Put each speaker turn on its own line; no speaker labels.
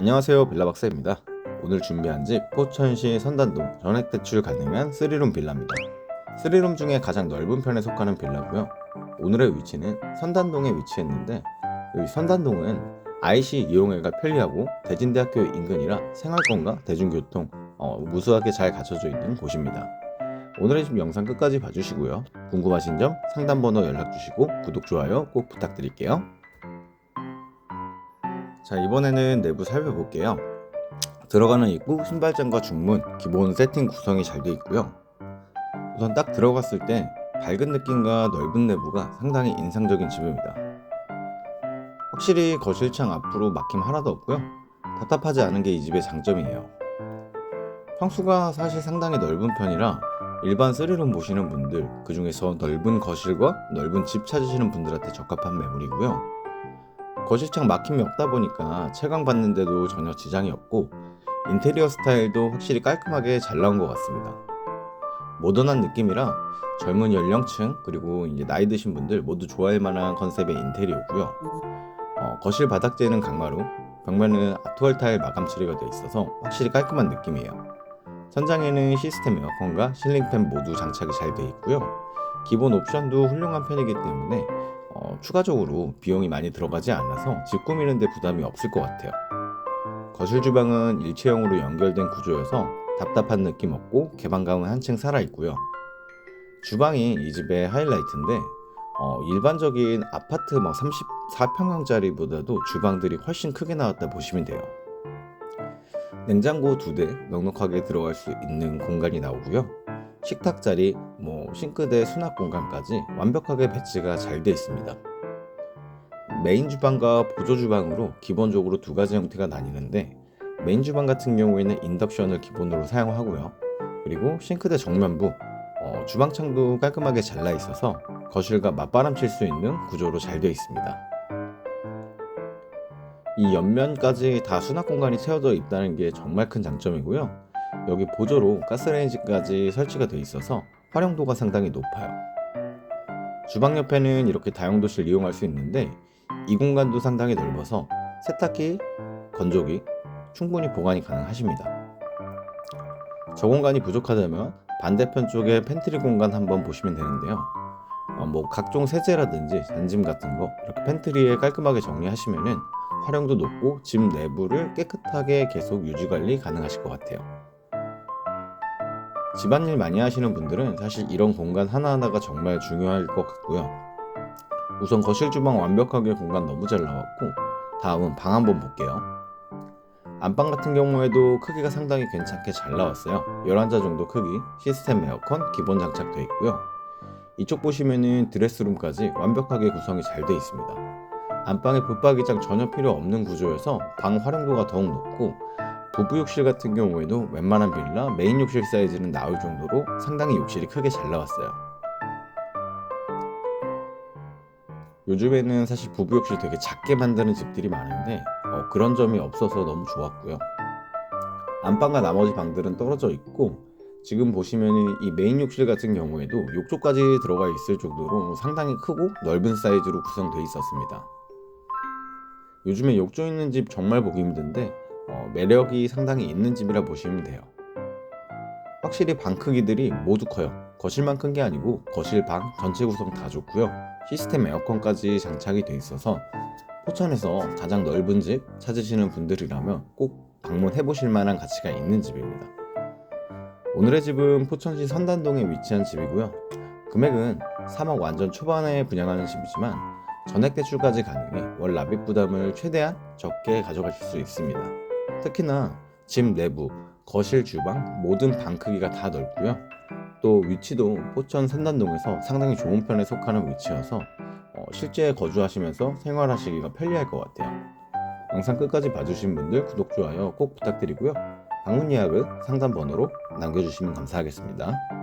안녕하세요 빌라박사입니다. 오늘 준비한 집 포천시 선단동 전액 대출 가능한 3룸 빌라입니다. 3룸 중에 가장 넓은 편에 속하는 빌라고요. 오늘의 위치는 선단동에 위치했는데 여기 선단동은 IC 이용하기가 편리하고 대진대학교 인근이라 생활권과 대중교통 어, 무수하게 잘 갖춰져 있는 곳입니다. 오늘의 집 영상 끝까지 봐주시고요. 궁금하신 점 상담번호 연락 주시고 구독 좋아요 꼭 부탁드릴게요. 자 이번에는 내부 살펴볼게요. 들어가는 입구 신발장과 중문 기본 세팅 구성이 잘 되어 있고요. 우선 딱 들어갔을 때 밝은 느낌과 넓은 내부가 상당히 인상적인 집입니다. 확실히 거실창 앞으로 막힘 하나도 없고요. 답답하지 않은 게 이 집의 장점이에요. 평수가 사실 상당히 넓은 편이라 일반 3룸 보시는 분들 그 중에서 넓은 거실과 넓은 집 찾으시는 분들한테 적합한 매물이고요 거실창 막힘이 없다 보니까 채광 받는데도 전혀 지장이 없고 인테리어 스타일도 확실히 깔끔하게 잘 나온 것 같습니다. 모던한 느낌이라 젊은 연령층 그리고 이제 나이 드신 분들 모두 좋아할 만한 컨셉의 인테리어고요. 어, 거실 바닥재는 강마루, 벽면은 아트월 타일 마감 처리가 되어 있어서 확실히 깔끔한 느낌이에요. 천장에는 시스템 에어컨과 실링팬 모두 장착이 잘 되어 있고요. 기본 옵션도 훌륭한 편이기 때문에 어, 추가적으로 비용이 많이 들어가지 않아서 집 꾸미는데 부담이 없을 것 같아요. 거실 주방은 일체형으로 연결된 구조여서 답답한 느낌 없고 개방감은 한층 살아있고요. 주방이 이 집의 하이라이트인데 어, 일반적인 아파트 뭐 34평형짜리보다도 주방들이 훨씬 크게 나왔다 보시면 돼요. 냉장고 두 대 넉넉하게 들어갈 수 있는 공간이 나오고요. 식탁 자리, 뭐 싱크대 수납 공간까지 완벽하게 배치가 잘 되어 있습니다. 메인 주방과 보조 주방으로 기본적으로 두 가지 형태가 나뉘는데 메인 주방 같은 경우에는 인덕션을 기본으로 사용하고요. 그리고 싱크대 정면부 어, 주방창도 깔끔하게 잘라 있어서 거실과 맞바람 칠 수 있는 구조로 잘 되어 있습니다. 이 옆면까지 다 수납 공간이 채워져 있다는 게 정말 큰 장점이고요. 여기 보조로 가스레인지까지 설치가 되어 있어서 활용도가 상당히 높아요. 주방 옆에는 이렇게 다용도실 이용할 수 있는데 이 공간도 상당히 넓어서 세탁기, 건조기 충분히 보관이 가능하십니다. 저 공간이 부족하다면 반대편 쪽에 팬트리 공간 한번 보시면 되는데요. 어, 뭐 각종 세제라든지 잔짐 같은 거 이렇게 팬트리에 깔끔하게 정리하시면은 활용도 높고 집 내부를 깨끗하게 계속 유지 관리 가능하실 것 같아요. 집안일 많이 하시는 분들은 사실 이런 공간 하나하나가 정말 중요할 것 같고요. 우선 거실 주방 완벽하게 공간 너무 잘 나왔고 다음은 방 한번 볼게요. 안방 같은 경우에도 크기가 상당히 괜찮게 잘 나왔어요. 11자 정도 크기, 시스템 에어컨 기본 장착되어 있고요. 이쪽 보시면은 드레스룸까지 완벽하게 구성이 잘 되어 있습니다. 안방에 붙박이장 전혀 필요 없는 구조여서 방 활용도가 더욱 높고 부부 욕실 같은 경우에도 웬만한 빌라 메인 욕실 사이즈는 나올 정도로 상당히 욕실이 크게 잘 나왔어요. 요즘에는 사실 부부 욕실 되게 작게 만드는 집들이 많은데 어, 그런 점이 없어서 너무 좋았고요. 안방과 나머지 방들은 떨어져 있고 지금 보시면 이 메인 욕실 같은 경우에도 욕조까지 들어가 있을 정도로 상당히 크고 넓은 사이즈로 구성되어 있었습니다. 요즘에 욕조 있는 집 정말 보기 힘든데 어, 매력이 상당히 있는 집이라 보시면 돼요. 확실히 방 크기들이 모두 커요. 거실만 큰 게 아니고 거실 방 전체 구성 다 좋고요. 시스템 에어컨까지 장착이 돼 있어서 포천에서 가장 넓은 집 찾으시는 분들이라면 꼭 방문해 보실 만한 가치가 있는 집입니다. 오늘의 집은 포천시 선단동에 위치한 집이고요. 금액은 3억 완전 초반에 분양하는 집이지만 전액 대출까지 가능해 월 납입 부담을 최대한 적게 가져가실 수 있습니다. 특히나 집 내부, 거실, 주방 모든 방 크기가 다 넓고요. 또 위치도 포천 선단동에서 상당히 좋은 편에 속하는 위치여서 어, 실제 거주하시면서 생활하시기가 편리할 것 같아요. 영상 끝까지 봐주신 분들 구독, 좋아요 꼭 부탁드리고요. 방문 예약은 상담 번호로 남겨주시면 감사하겠습니다.